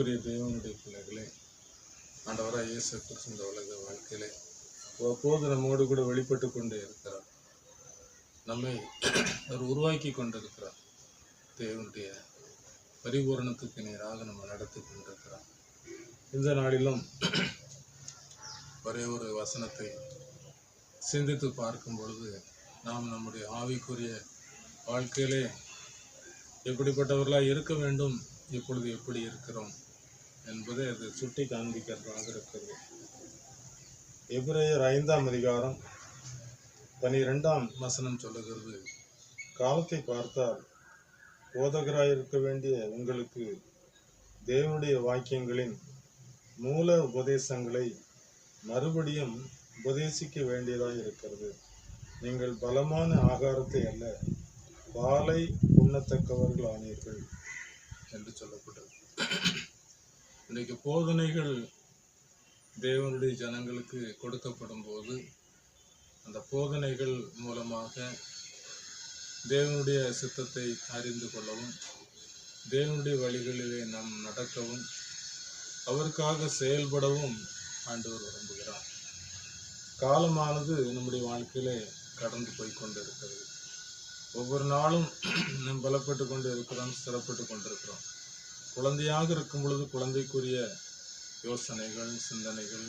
அன்புக்குரிய தெய்வனுடைய பிள்ளைகளே ஆண்டவராக இயேசு கிறிஸ்து இந்த உலக வாழ்க்கையிலே அவ்வப்போது நம்மோடு கூட வெளிப்பட்டு கொண்டே இருக்கிறார். நம்மை அவர் உருவாக்கி கொண்டிருக்கிறார். தேவனுடைய பரிபூரணத்துக்கு நேராக நம்ம நடத்தி கொண்டிருக்கிறார் இந்த நாளிலும் ஒரே ஒரு வசனத்தை சிந்தித்து பார்க்கும் பொழுது நாம் நம்முடைய ஆவிக்குரிய வாழ்க்கையிலே எப்படிப்பட்டவர்களாக இருக்க வேண்டும் இப்பொழுது எப்படி இருக்கிறோம் என்பதை அது சுட்டி காண்பிக்கிறதாக இருக்கிறது. எபிரேயர் ஐந்தாம் அதிகாரம் பனிரெண்டாம் வசனம் சொல்லுகிறது காலத்தை பார்த்தால் போதகராயிருக்க வேண்டிய உங்களுக்கு தேவனுடைய வாக்கியங்களின் மூல உபதேசங்களை மறுபடியும் உபதேசிக்க வேண்டியதாக இருக்கிறது. நீங்கள் பலமான ஆகாரத்தை அல்ல பாலை உண்ணத்தக்கவர்கள் ஆனீர்கள் என்று சொல்லப்பட்டது. இன்றைக்கு போதனைகள் தேவனுடைய ஜனங்களுக்கு கொடுக்கப்படும் போது அந்த போதனைகள் மூலமாக தேவனுடைய சித்தத்தை அறிந்து கொள்ளவும் தேவனுடைய வழிகளிலே நாம் நடக்கவும் அவருக்காக செயல்படவும் ஆண்டவர் விரும்புகிறார். காலமானது நம்முடைய வாழ்க்கையிலே கடந்து போய் கொண்டிருக்கிறது ஒவ்வொரு நாளும் நாம் பலப்பட்டு கொண்டு இருக்கிறோம் சிறப்பட்டு கொண்டிருக்கிறோம். குழந்தையாக இருக்கும் பொழுது குழந்தைக்குரிய யோசனைகள் சிந்தனைகள்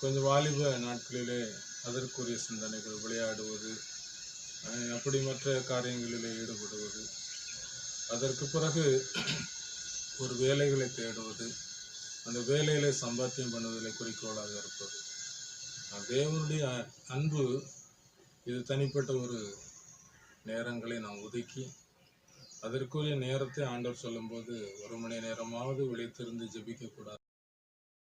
கொஞ்சம் வாலிப நாட்களிலே அதற்குரிய சிந்தனைகள் விளையாடுவது அப்படி மற்ற காரியங்களிலே ஈடுபடுவது. அதற்கு பிறகு ஒரு வேலைகளை தேடுவது அந்த வேலையிலே சம்பாத்தியம் பண்ணுவதிலே குறிக்கோளாக இருப்பது. தேவனுடைய அன்பு இது தனிப்பட்ட ஒரு நேரங்களை நாம் ஒதுக்கி அதற்குரிய நேரத்தை ஆண்டவர் சொல்லும்போது ஒரு மணி நேரமாவது விழித்திருந்து ஜெபிக்க கூடாது